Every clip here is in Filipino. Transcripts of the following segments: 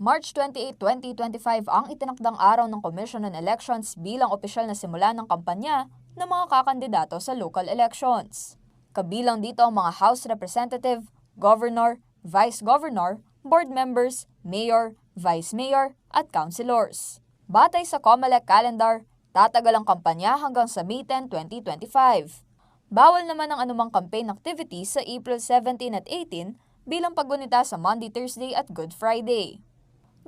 March 28, 2025 ang itinakdang araw ng Commission on Elections bilang opisyal na simula ng kampanya ng mga kakandidato sa local elections. Kabilang dito ang mga House Representative, Governor, Vice Governor, Board Members, Mayor, Vice Mayor, at Councilors. Batay sa COMELEC calendar, tatagal ang kampanya hanggang sa May 10, 2025. Bawal naman ang anumang campaign activities sa April 17 at 18 bilang paggunita sa Monday, Thursday at Good Friday.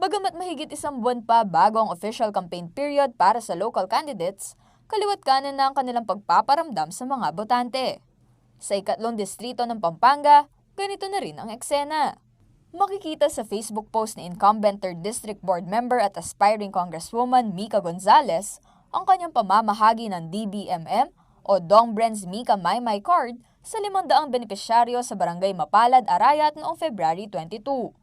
Bagamat mahigit isang buwan pa bago ang official campaign period para sa local candidates, kaliwat kanan na ang kanilang pagpaparamdam sa mga botante. Sa ikatlong distrito ng Pampanga, ganito na rin ang eksena. Makikita sa Facebook post ni incumbent 3rd District Board Member at aspiring Congresswoman Mika Gonzales ang kanyang pamamahagi ng DBMM o Dong Brands Mika Maymay Card sa 500 benepisyaryo sa Barangay Mapalad, Arayat noong February 22.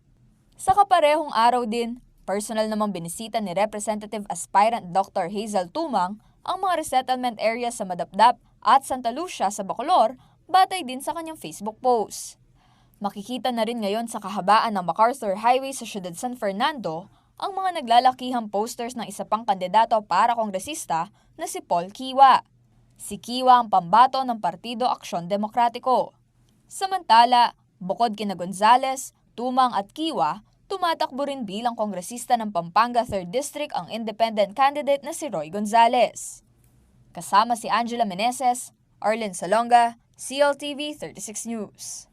Sa kaparehong araw din, personal namang binisita ni Representative Aspirant Dr. Hazel Tumang ang mga resettlement areas sa Madapdap at Santa Lucia sa Bacolor batay din sa kanyang Facebook post. Makikita na rin ngayon sa kahabaan ng MacArthur Highway sa Ciudad San Fernando ang mga naglalakihang posters ng isa pang kandidato para kongresista na si Paul Kiwa. Si Kiwa ang pambato ng Partido Aksyon Demokratiko. Samantala, bukod kina Gonzales, Tumang at Kiwa, tumatakbo rin bilang kongresista ng Pampanga 3rd District ang independent candidate na si Roy Gonzales. Kasama si Angela Meneses, Arlen Salonga, CLTV 36 News.